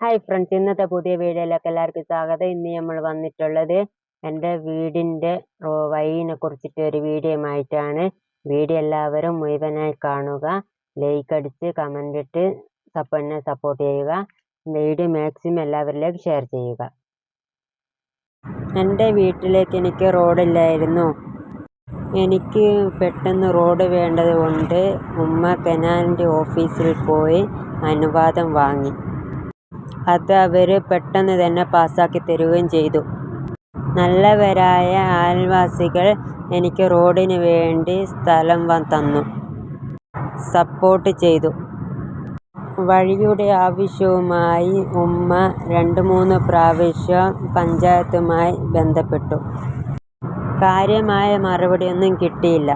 Hi friends ഇന്നത്തെ പുതിയ വീഡിയോയിലേക്ക് എല്ലാവർക്കും സ്വാഗതം. ഇന്ന് നമ്മൾ വന്നിട്ടുള്ളത് എന്റെ വീടിന്റെ വഴിനെ കുറിച്ചിട്ട് ഒരു വീഡിയോയുമായിട്ടാണ്. വീഡിയോ എല്ലാവരും മുഴുവനായി കാണുക. ലൈക്ക് അടിച്ച് കമന്റ് ഇട്ട് സപ്പോർട്ടിനെ സപ്പോർട്ട് ചെയ്യുക. വീഡിയോ മാക്സിമം എല്ലാവരിലേക്ക് ഷെയർ ചെയ്യുക. എന്റെ വീട്ടിലേക്ക് എനിക്ക് റോഡില്ലായിരുന്നു എനിക്ക് പെട്ടെന്ന് റോഡ് വേണ്ടത് കൊണ്ട് ഉമ്മ കനാലിന്റെ ഓഫീസിൽ പോയി അനുവാദം വാങ്ങി. അത് അവർ പെട്ടെന്ന് തന്നെ പാസ്സാക്കി തരുകയും ചെയ്തു. നല്ലവരായ അയൽവാസികൾ എനിക്ക് റോഡിന് വേണ്ടി സ്ഥലം തന്നു. സപ്പോർട്ട് ചെയ്തു. വഴിയുടെ ആവശ്യവുമായി ഉമ്മ രണ്ട് മൂന്ന് പ്രാവശ്യം പഞ്ചായത്തുമായി ബന്ധപ്പെട്ടു. കാര്യമായ മറുപടിയൊന്നും കിട്ടിയില്ല.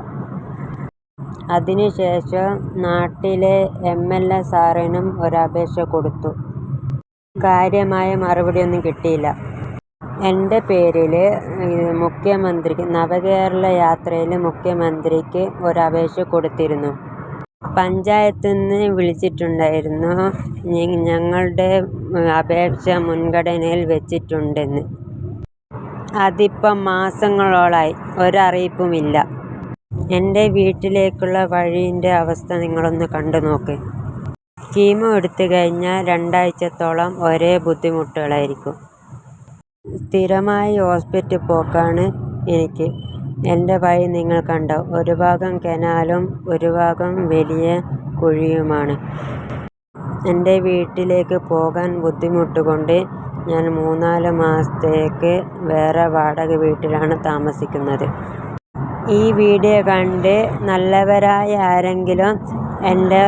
അതിനുശേഷം നാട്ടിലെ എം എൽ എ സാറിനും ഒരപേക്ഷ കൊടുത്തു. കാര്യമായ മറുപടിയൊന്നും കിട്ടിയില്ല. എന്റെ പേരിൽ മുഖ്യമന്ത്രിക്ക് നവകേരള യാത്രയിൽ മുഖ്യമന്ത്രിക്ക് ഒരപേക്ഷ കൊടുത്തിരുന്നു. പഞ്ചായത്തിൽ നിന്ന് വിളിച്ചിട്ടുണ്ടായിരുന്നു ഞങ്ങളുടെ അപേക്ഷ മുൻഗണനയിൽ വെച്ചിട്ടുണ്ടെന്ന്. അതിപ്പം മാസങ്ങളോളായി ഒരറിയിപ്പുമില്ല. എന്റെ വീട്ടിലേക്കുള്ള വഴീന്റെ അവസ്ഥ നിങ്ങളൊന്ന് കണ്ടു നോക്ക് കീമോ എടുത്തു കഴിഞ്ഞാൽ രണ്ടാഴ്ചത്തോളം ഒരേ ബുദ്ധിമുട്ടുകളായിരിക്കും. സ്ഥിരമായി ഹോസ്പിറ്റൽ പോക്കാണ് എനിക്ക്. എന്റെ വഴി നിങ്ങൾ കണ്ടോ? ഒരു ഭാഗം കനാലും ഒരു ഭാഗം വലിയ കുഴിയുമാണ്. എന്റെ വീട്ടിലേക്ക് പോകാൻ ബുദ്ധിമുട്ടുകൊണ്ട് ഞാൻ മൂന്നാൽ മാസത്തേക്ക് വേറെ വാടക വീട്ടിലാണ് താമസിക്കുന്നത്. ഈ വീഡിയോ കണ്ട് നല്ലവരായ ആരെങ്കിലും എന്റെ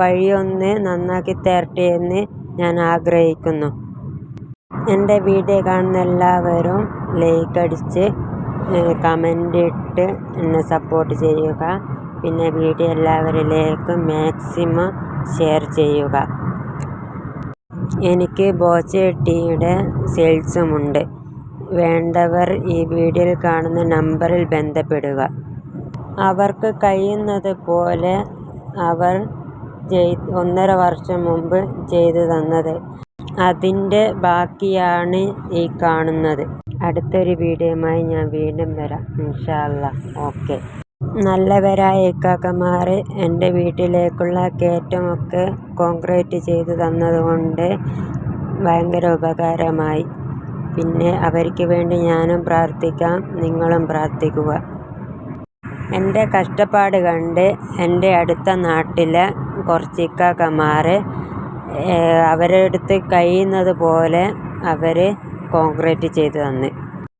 വഴിയൊന്ന് നന്നാക്കി തരട്ടെ എന്ന് ഞാൻ ആഗ്രഹിക്കുന്നു. എന്റെ വീഡിയോ കാണുന്ന എല്ലാവരും ലൈക്ക് അടിച്ച് കമന്റ് ഇട്ട് എന്നെ സപ്പോർട്ട് ചെയ്യുക. പിന്നെ വീഡിയോ എല്ലാവരിലേക്കും മാക്സിമം ഷെയർ ചെയ്യുക. എനിക്ക് ബോച്ച ടീയുടെ സെയിൽസുമുണ്ട് വേണ്ടവർ ഈ വീഡിയോയിൽ കാണുന്ന നമ്പറിൽ ബന്ധപ്പെടുക. അവർക്ക് കഴിയുന്നത് പോലെ അവർ ഒന്നര വർഷം മുമ്പ് ചെയ്തു തന്നത്. അതിന്റെ ബാക്കിയാണ് ഈ കാണുന്നത്. അടുത്തൊരു വീഡിയോയുമായി ഞാൻ വീണ്ടും വരാം. ഇൻഷാല്ല ഓക്കെ. നല്ലവരായ ഇക്കാക്കമാർ എന്റെ വീട്ടിലേക്കുള്ള കയറ്റമൊക്കെ കോൺക്രീറ്റ് ചെയ്ത് തന്നതുകൊണ്ട് ഭയങ്കര ഉപകാരമായി. പിന്നെ അവർക്ക് വേണ്ടി ഞാനും പ്രാർത്ഥിക്കാം നിങ്ങളും പ്രാർത്ഥിക്കുക. എന്റെ കഷ്ടപ്പാട് കണ്ട് എന്റെ അടുത്ത നാട്ടിലെ കുറച്ച് ഇക്കാക്കമാർ അവരുടെ അടുത്ത് കഴിയുന്നത് പോലെ അവർ കോൺക്രീറ്റ് ചെയ്തു തന്നു.